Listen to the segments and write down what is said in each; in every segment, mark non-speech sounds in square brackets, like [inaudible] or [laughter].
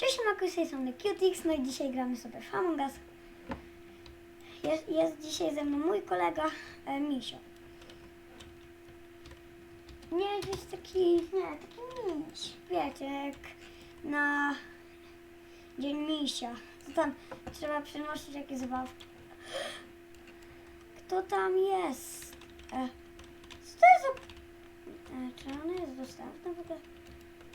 Cześć, Maku, z tej strony Cutix, no i dzisiaj gramy sobie w Among Us. Jest, jest dzisiaj ze mną mój kolega e, Misio. Nie, jest taki, nie, taki miś, wiecie, jak na Dzień Misia. To tam trzeba przynosić jakieś zabawki. Kto tam jest? E, co to jest za... E, czy ona jest dostępna w ogóle?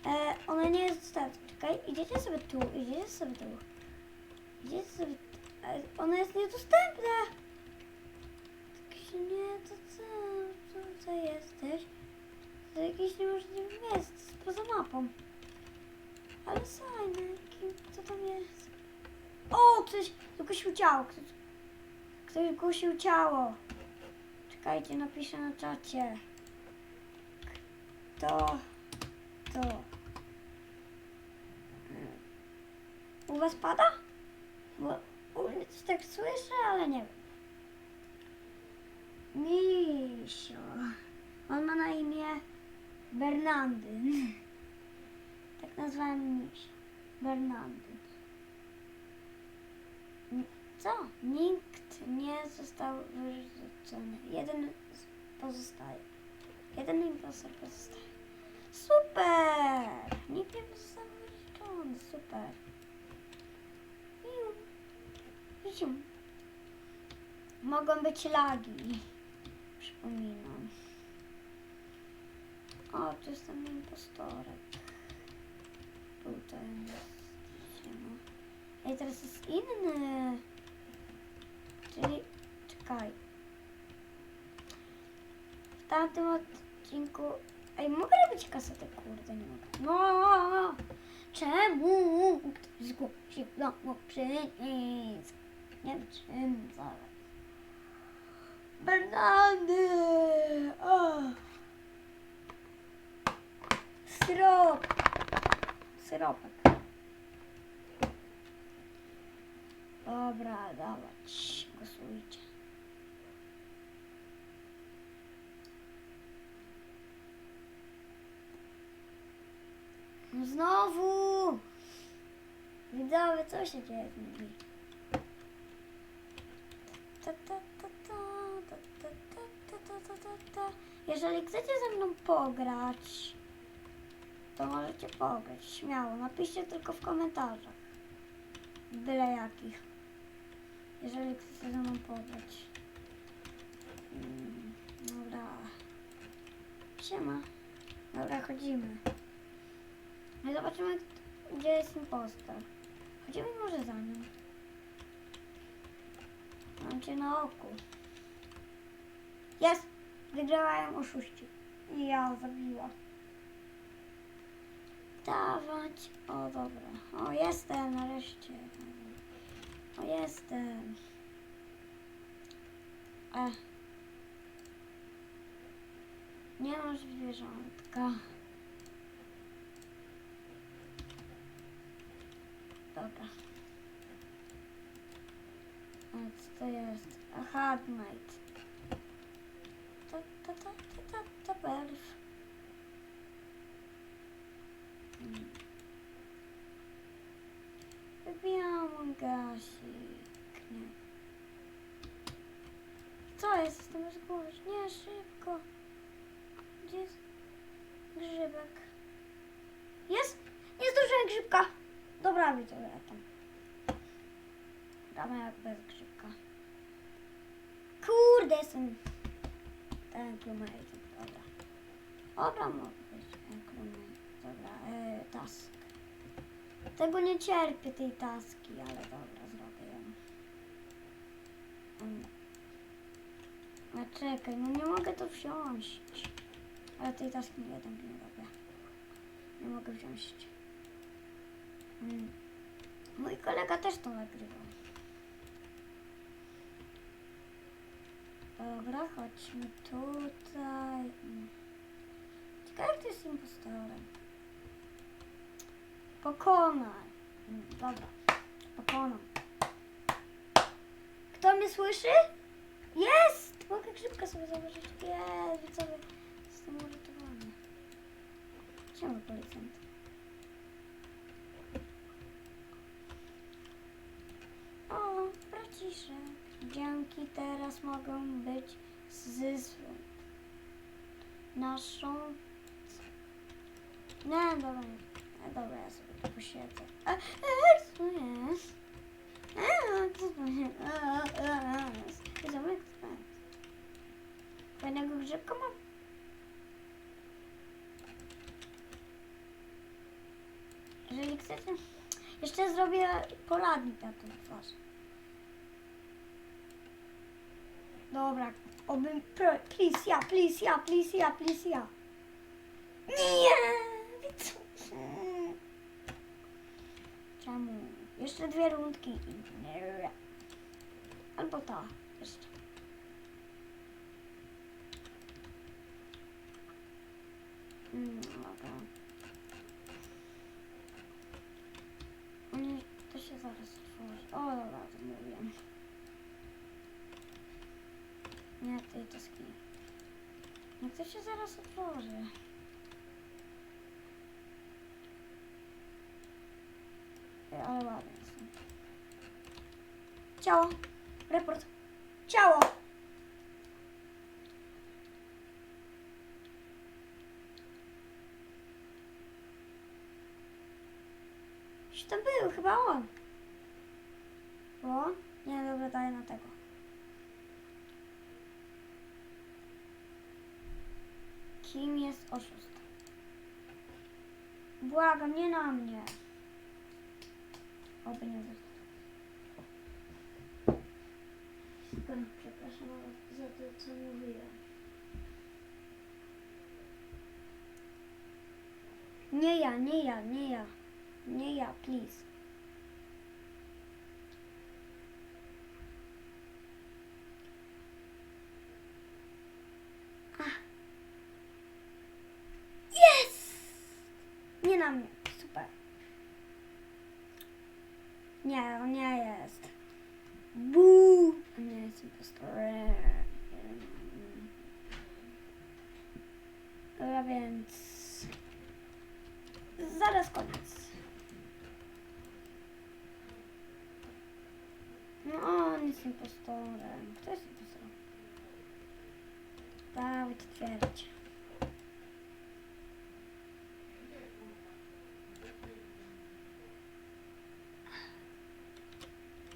E, ona nie jest dostępna. Czekaj, idziecie sobie tu, idziecie sobie tu. Idziecie sobie... E, ona jest niedostępna! Tak nie, to co? Co, co jesteś? To jakiś niemożliwy jest, poza mapą. Ale fajne, co tam jest? O, ktoś zgłosił ciało. Ktoś, ktoś zgłosił ciało. Czekajcie, napiszę na czacie. Kto to? U was pada? Bo u mnie coś tak słyszę, ale nie wiem. Misio. On ma na imię Bernardyn. [laughs] Tak nazwałem Misio. Bernardyn. Co? Nikt nie został wyrzucony. Jeden pozostaje. Jeden impostor pozostaje. Super! Nikt nie został wyrzucony. Super. Mogą być lagi. Przypominam. O, tu jest ten impostorek. Tutaj jest. Siema. Ej, teraz jest inny. Czyli, czekaj. W tamtym odcinku... Ej, mogę robić kasetę? Kurde, nie mogę. No! Czemu? Ktoś zgłosił domu przycisk. Nie wiem czym zaraz. Bernardy! O! Syrop! Syropek. Dobra, dawać. Głosujcie. No Znowu! Widzowie, co się dzieje z nimi? Jeżeli chcecie ze mną pograć, to możecie pograć, śmiało. Napiszcie tylko w komentarzach. Byle jakich. Jeżeli chcecie ze mną pograć. Mm, Dobra. Siema. Dobra, chodzimy. No zobaczymy, gdzie jest impostor. Chodzimy może za nim. Mam cię na oku. Jest! Wygrają oszuści. I ja zabiła. Dawać. O, dobra. O, jestem nareszcie. O, jestem. E. Nie masz zwierzątka. Dobra co to jest? A Hard Knight. To, to, to, to, to, to perf. Wybijam gasik. Nie. Co jest z tym wzgórz? Nie, szybko. Gdzie jest grzybek? Jest? Jest duża grzybka. Dobra, widzę, ja tam. Damy jak bez grzybka. Kurde, jestem ten crewmate. Dobra. Dobra, mogę być ten crewmate. Dobra, e, task. Tego nie cierpię, tej taski, ale dobra, zrobię ją. Mm. A czekaj, no nie mogę to wziąć. Ale tej taski nie jeden nie robię. Nie mogę wziąć. Mm. Mój kolega też to nagrywał. Dobra, chodźmy tutaj. Ciekawe, kto jest impostorem. Pokonaj. Mm, Dobra, pokonam. Kto mnie słyszy? Jest! Mogę grzybka sobie założyć. Jest, widzowie. Jestem uratowany. 啊 Czemu policjant? Dzięki teraz mogą być z naszą. Nie, dobra, nie. Dobra, ja sobie tu posiedzę. A, a, co jest? A, co to jest? A, a, a. Fajnego grzybka mam. Jeżeli chcecie, jeszcze zrobię poradnik na tą twarz. Dobra, obym, please, ja, please, ja, please, ja, please, ja. Nie! Czemu? Jeszcze dwie rundki i nie. Albo ta, jeszcze. Mm, dobra. Nie, to się zaraz otworzy. O, dobra, to mówiłem. Nie, tej taski. Nie, to się zaraz otworzy. Ale są. Ciało. Report. Ciało. Gdzieś tam był, chyba on. Nie, dobra, daję na tego. Kim jest oszust? Błagam, nie na mnie. Oby nie został. Przepraszam za to, co mówiłem. Nie ja, nie ja, nie ja. Nie ja, please. Mnie. Super. Nie, on nie jest. Buu! Nie jest impostorem. Dobra, więc... Zaraz koniec. No on jest impostorem. Kto jest impostorem? Dawid twierdź.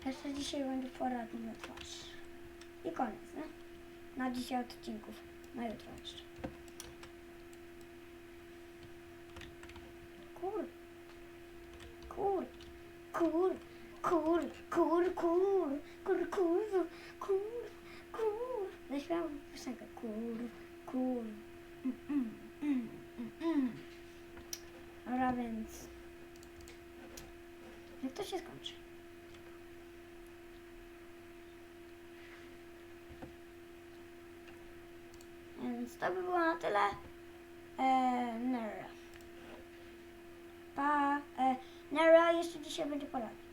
Jeszcze dzisiaj będzie poradnik na twarz. I koniec, nie? Na dzisiaj odcinków. Na jutro jeszcze. Kur. Kur. Kur. Kur. Kur. Kur. Kur. Kur. Kur. Kur. Zaśpiewam piosenkę. Kur. Kur. Mm, mm, mm, mm. Dobra, więc... Jak to się skończy? Więc to by było na tyle. Eee, Nera. Pa. E, Nera jeszcze dzisiaj będzie poradnik.